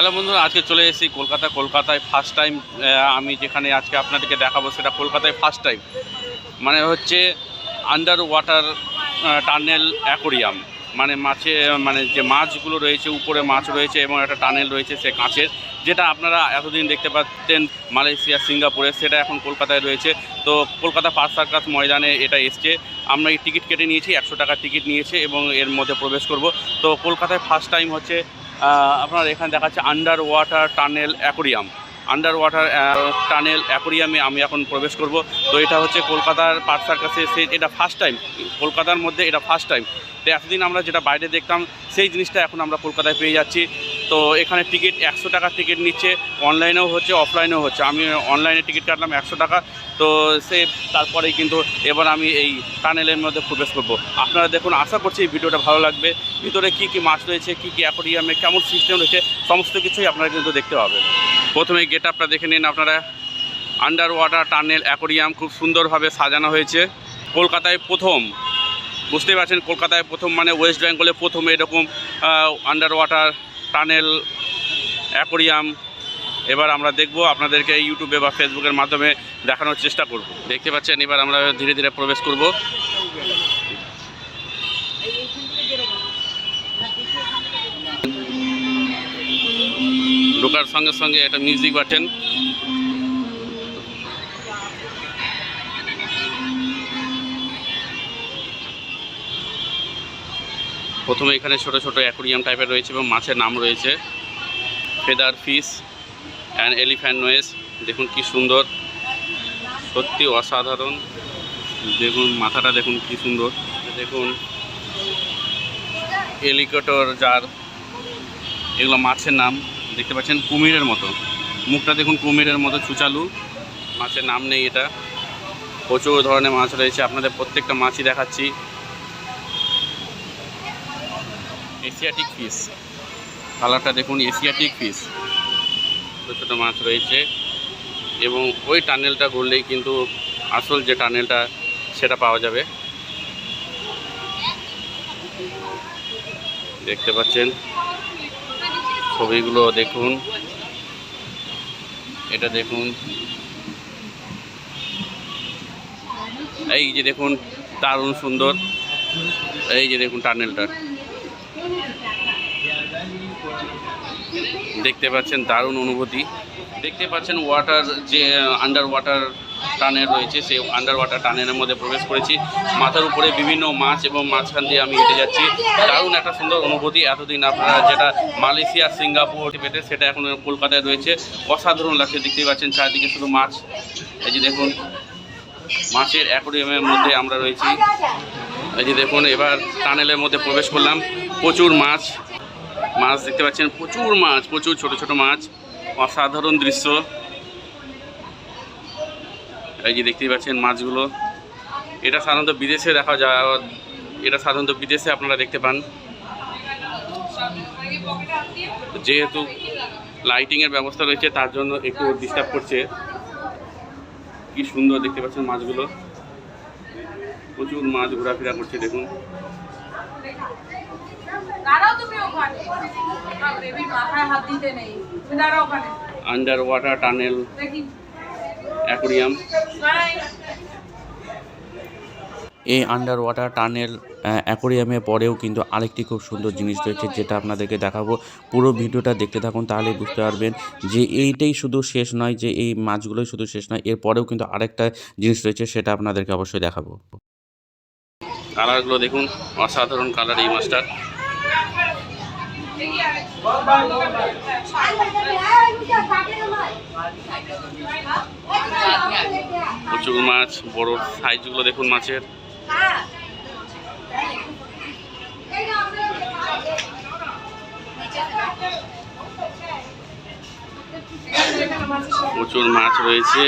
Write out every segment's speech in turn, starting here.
Hello বন্ধুরা, আজকে চলে এসেছি কলকাতা। কলকাতায় ফার্স্ট টাইম আমি যেখানে আজকে আপনাদেরকে দেখাবো সেটা কলকাতায় ফার্স্ট টাইম মানে হচ্ছে আন্ডার ওয়াটার টানেল অ্যাকোরিয়াম মানে মাছে মানে যে মাছগুলো রয়েছে, উপরে মাছ রয়েছে এবং একটা টানেল রয়েছে সে কাঁচের, যেটা আপনারা এতদিন দেখতে পাচ্ছেন মালয়েশিয়া, সিঙ্গাপুরে, সেটা এখন কলকাতায় রয়েছে। তো কলকাতা পার্ক সার্কাস ময়দানে এটা এসছে। আমরা এই টিকিট কেটে নিয়েছি, একশো টাকার টিকিট নিয়েছে এবং এর মধ্যে প্রবেশ করব। তো কলকাতায় ফার্স্ট টাইম হচ্ছে আপনার এখানে দেখাচ্ছে under water tunnel aquarium under water tunnel অ্যাকোরিয়ামে আমি এখন প্রবেশ করব। তো এটা হচ্ছে কলকাতার পার্ক সার্কাসে সেই, এটা ফার্স্ট টাইম কলকাতার মধ্যে এটা ফার্স্ট টাইম তো এতদিন আমরা যেটা বাইরে দেখতাম, সেই জিনিসটা এখন আমরা কলকাতায় পেয়ে যাচ্ছি। তো এখানে টিকিট একশো টাকার টিকিট নিচ্ছে অনলাইনেও হচ্ছে অফলাইনেও হচ্ছে। আমি অনলাইনে টিকিট কাটলাম একশো টাকা, তো সে তারপরেই কিন্তু এবার আমি এই টানেলের মধ্যে প্রবেশ করব। আপনারা দেখুন, আশা করছি এই ভিডিওটা ভালো লাগবে। ভিতরে কি কি মাছ রয়েছে, কি কি অ্যাকোরিয়ামে কেমন সিস্টেম রয়েছে, সমস্ত কিছুই আপনারা কিন্তু দেখতে পাবেন। প্রথমে গেট আপটা দেখে নিন আপনারা। আন্ডার ওয়াটার টানেল অ্যাকোরিয়াম খুব সুন্দরভাবে সাজানো হয়েছে। কলকাতায় প্রথম, বুঝতেই পারছেন কলকাতায় প্রথম মানে ওয়েস্ট বেঙ্গলে প্রথম এরকম আন্ডার ওয়াটার টানেল, অ্যাকোরিয়াম, এবার আমরা দেখব আপনাদেরকে ইউটিউবে বা ফেসবুকের মাধ্যমে দেখানোর চেষ্টা করব। দেখতে পাচ্ছেন, এবার আমরা ধীরে ধীরে প্রবেশ করব। ঢোকার সঙ্গে সঙ্গে একটা মিউজিক বাটেন প্রথমে এখানে ছোট ছোট অ্যাকোরিয়াম টাইপের রয়েছে এবং মাছের নাম রয়েছে feather fish and elephant nose. দেখুন কি সুন্দর। সত্যি অসাধারণ। দেখুন, মাথাটা দেখুন কি সুন্দর। দেখুন, এলিকেটর যার এগুলো মাছের নাম। দেখতে পাচ্ছেন, কুমিরের মতো। মুখটা দেখুন কুমিরের মতো চুচালু মাছের নাম নেই এটা। প্রচুর ধরনের মাছ রয়েছে। আপনাদের প্রত্যেকটা মাছই দেখাচ্ছি। এশিয়াটিক ফিশ কালারটা দেখুন এশিয়াটিক ফিশ ছোটো ছোটো মাছ রয়েছে। এবং ওই টানেলটা ঘুরলেই কিন্তু আসল যে টানেলটা, সেটা পাওয়া যাবে। দেখতে পাচ্ছেন? ছবিগুলো দেখুন। এটা দেখুন। এই যে দেখুন, দারুণ সুন্দর। এই যে দেখুন টানেলটা। দেখতে পাচ্ছেন দারুণ অনুভূতি। দেখতে পাচ্ছেন ওয়াটার যে আন্ডার ওয়াটার টানেল রয়েছে, সেই আন্ডার ওয়াটার টানেলের মধ্যে প্রবেশ করেছি। মাথার উপরে বিভিন্ন মাছ এবং মাঝখান দিয়ে আমি হেঁটে যাচ্ছি। দারুণ একটা সুন্দর অনুভূতি। এতদিন আপনারা যেটা মালয়েশিয়া, সিঙ্গাপুর পেটে সেটা এখন কলকাতায় রয়েছে। অসাধারণ লাগছে, দেখতেই পাচ্ছেন চারিদিকে শুধু মাছ। এই যে দেখুন, মাছের অ্যাকোরিয়ামের মধ্যে আমরা রয়েছি। এই যে দেখুন, এবার টানেলের মধ্যে প্রবেশ করলাম। প্রচুর মাছ। মাছ দেখতে পাচ্ছেন, প্রচুর মাছ, প্রচুর ছোট ছোট মাছ, অসাধারণ দৃশ্য। এই যে দেখতেই পাচ্ছেন মাছগুলো। এটা সাধারণত বিদেশে দেখা যায় এটা সাধারণত বিদেশে আপনারা দেখতে পান। যেহেতু লাইটিংয়ের ব্যবস্থা রয়েছে, তার জন্য একটু ডিস্টার্ব করছে। কি সুন্দর দেখতে পাচ্ছেন মাছগুলো। প্রচুর মাছ ঘোরাফেরা করছে, দেখুন। দাঁড়াও তুমি ওখানে। বেবির মাথায় হাত দিতে নেই। দাঁড়াও ওখানে। আন্ডার ওয়াটার টানেল দেখি অ্যাকোরিয়াম এই আন্ডার ওয়াটার টানেল অ্যাকোরিয়ামে পরেও কিন্তু আরেকটি খুব সুন্দর জিনিস রয়েছে যেটা আপনাদেরকে দেখাবো। পুরো ভিডিওটা দেখতে থাকুন তাহলে বুঝতে পারবেন যে এইটাই শুধু শেষ নয় যে এই মাছগুলোই শুধু শেষ নয় এর পরেও কিন্তু আরেকটা জিনিস রয়েছে সেটা আপনাদেরকে অবশ্যই দেখাবো। কালারগুলো দেখুন অসাধারণ কালার এই মাছটার। প্রচুর মাছ বড় সাইজগুলো দেখুন মাছের। প্রচুর মাছ রয়েছে।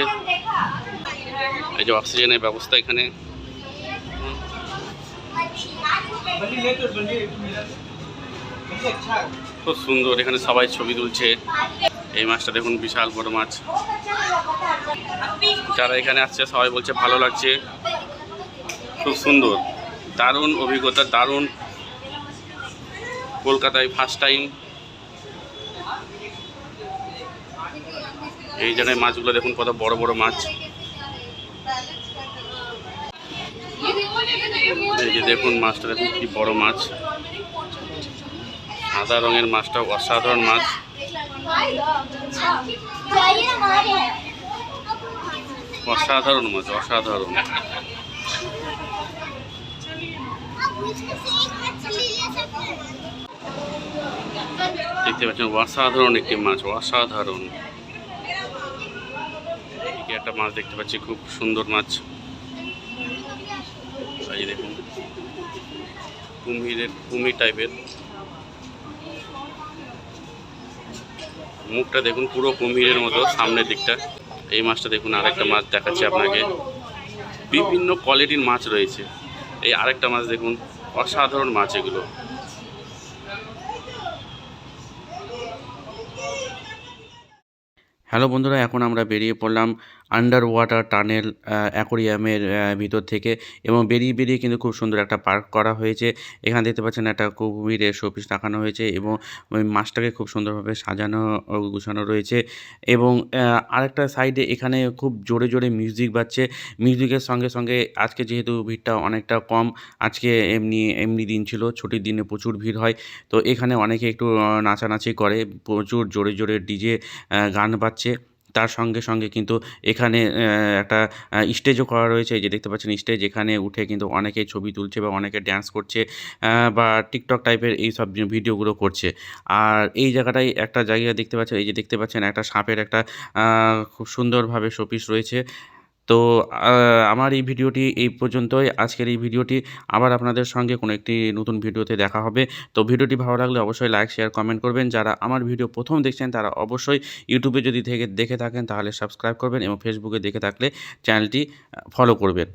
এই যে অক্সিজেনের ব্যবস্থা এখানে। খুব সুন্দর, এখানে সবাই ছবি তুলছে। এই মাছটা দেখুন, বিশাল বড় মাছ। যারা এখানে আসছে, সবাই বলছে ভালো লাগছে। খুব সুন্দর। দারুণ অভিজ্ঞতা, দারুণ। কলকাতায় ফার্স্ট টাইম এই জায়গায় মাছগুলো দেখুন, কত বড় বড় মাছ। এই যে দেখুন, মাছটা দেখুন, কি বড় মাছ। সাদা রঙের মাছটা অসাধারণ মাছ। অসাধারণ মাছ, অসাধারণ। দেখতে পাচ্ছেন, অসাধারণ একটি মাছ, অসাধারণ। একটা মাছ দেখতে পাচ্ছি, খুব সুন্দর মাছ। দেখুন, কুমিরের, কুমির টাইপের মুখটা দেখুন পুরো কুমিরের মতো, সামনের দিকটা। এই মাছটা দেখুন আরেকটা মাছ দেখাচ্ছি আপনাকে। বিভিন্ন কোয়ালিটির মাছ রয়েছে। এই আরেকটা মাছ দেখুন, অসাধারণ মাছ এগুলো। হ্যালো বন্ধুরা, এখন আমরা বেরিয়ে পড়লাম আন্ডার ওয়াটার টানেল অ্যাকোরিয়ামের ভিতর থেকে এবং বেরিয়ে বেরিয়ে কিন্তু খুব সুন্দর একটা পার্ক করা হয়েছে। এখানে দেখতে পাচ্ছেন একটা কুমিরের শোপিস রাখানো হয়েছে এবং মাছটাকে খুব সুন্দরভাবে সাজানো গুছানো রয়েছে এবং আরেকটা সাইডে এখানে খুব জোরে জোরে মিউজিক বাজছে। মিউজিকের সঙ্গে সঙ্গে আজকে যেহেতু ভিড়টা অনেকটা কম, আজকে এমনি এমনি দিন ছিল, ছুটির দিনে প্রচুর ভিড় হয়। তো এখানে অনেকে একটু নাচানাচি করে, প্রচুর জোরে জোরে ডিজে গান বাজছে। তার সঙ্গে সঙ্গে কিন্তু এখানে একটা স্টেজও করা রয়েছে। যে দেখতে পাচ্ছেন স্টেজ এখানে উঠে কিন্তু অনেকে ছবি তুলছে বা অনেকে ড্যান্স করছে বা টিকটক টাইপের এই সব ভিডিওগুলো করছে। আর এই জায়গাটাই একটা জায়গা দেখতে পাচ্ছেন, এই যে দেখতে পাচ্ছেন একটা সাপের একটা খুব সুন্দরভাবে শোপিস রয়েছে। তো আমার এই ভিডিওটি এই পর্যন্তই। আজকের এই ভিডিওটি আবার আপনাদের সঙ্গে কোনো একটি নতুন ভিডিওতে দেখা হবে। তো, ভিডিওটি ভালো লাগলে অবশ্যই লাইক, শেয়ার, কমেন্ট করবেন। যারা আমার ভিডিও প্রথম দেখছেন, তারা অবশ্যই ইউটিউবে যদি থেকে, দেখে থাকেন, তাহলে সাবস্ক্রাইব করবেন এবং ফেসবুকে দেখে থাকলে চ্যানেলটি ফলো করবেন।